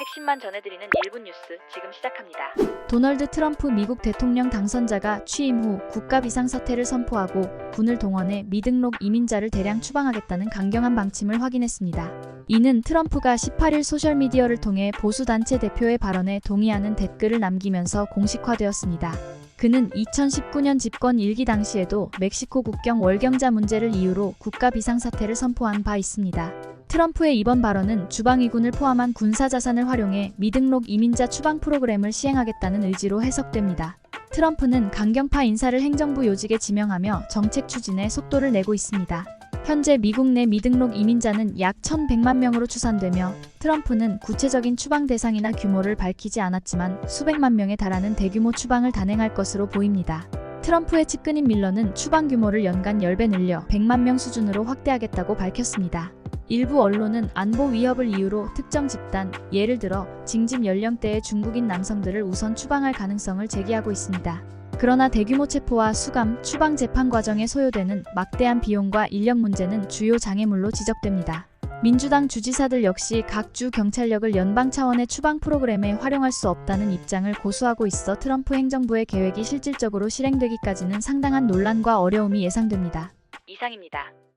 핵심만 전해드리는 1분 뉴스 지금 시작합니다. 도널드 트럼프 미국 대통령 당선자가 취임 후 국가 비상사태를 선포하고 군을 동원해 미등록 이민자를 대량 추방하겠다는 강경한 방침을 확인했습니다. 이는 트럼프가 18일 소셜미디어를 통해 보수단체 대표의 발언에 동의하는 댓글을 남기면서 공식화되었습니다. 그는 2019년 집권 일기 당시에도 멕시코 국경 월경자 문제를 이유로 국가 비상사태를 선포한 바 있습니다. 트럼프의 이번 발언은 주방위군을 포함한 군사 자산을 활용해 미등록 이민자 추방 프로그램을 시행하겠다는 의지로 해석됩니다. 트럼프는 강경파 인사를 행정부 요직에 지명하며 정책 추진에 속도를 내고 있습니다. 현재 미국 내 미등록 이민자는 약 1,100만 명으로 추산되며 트럼프는 구체적인 추방 대상이나 규모를 밝히지 않았지만 수백만 명에 달하는 대규모 추방을 단행할 것으로 보입니다. 트럼프의 측근인 밀러는 추방 규모를 연간 10배 늘려 100만 명 수준으로 확대하겠다고 밝혔습니다. 일부 언론은 안보 위협을 이유로 특정 집단, 예를 들어 징집 연령대의 중국인 남성들을 우선 추방할 가능성을 제기하고 있습니다. 그러나 대규모 체포와 수감, 추방 재판 과정에 소요되는 막대한 비용과 인력 문제는 주요 장애물로 지적됩니다. 민주당 주지사들 역시 각 주 경찰력을 연방 차원의 추방 프로그램에 활용할 수 없다는 입장을 고수하고 있어 트럼프 행정부의 계획이 실질적으로 실행되기까지는 상당한 논란과 어려움이 예상됩니다. 이상입니다.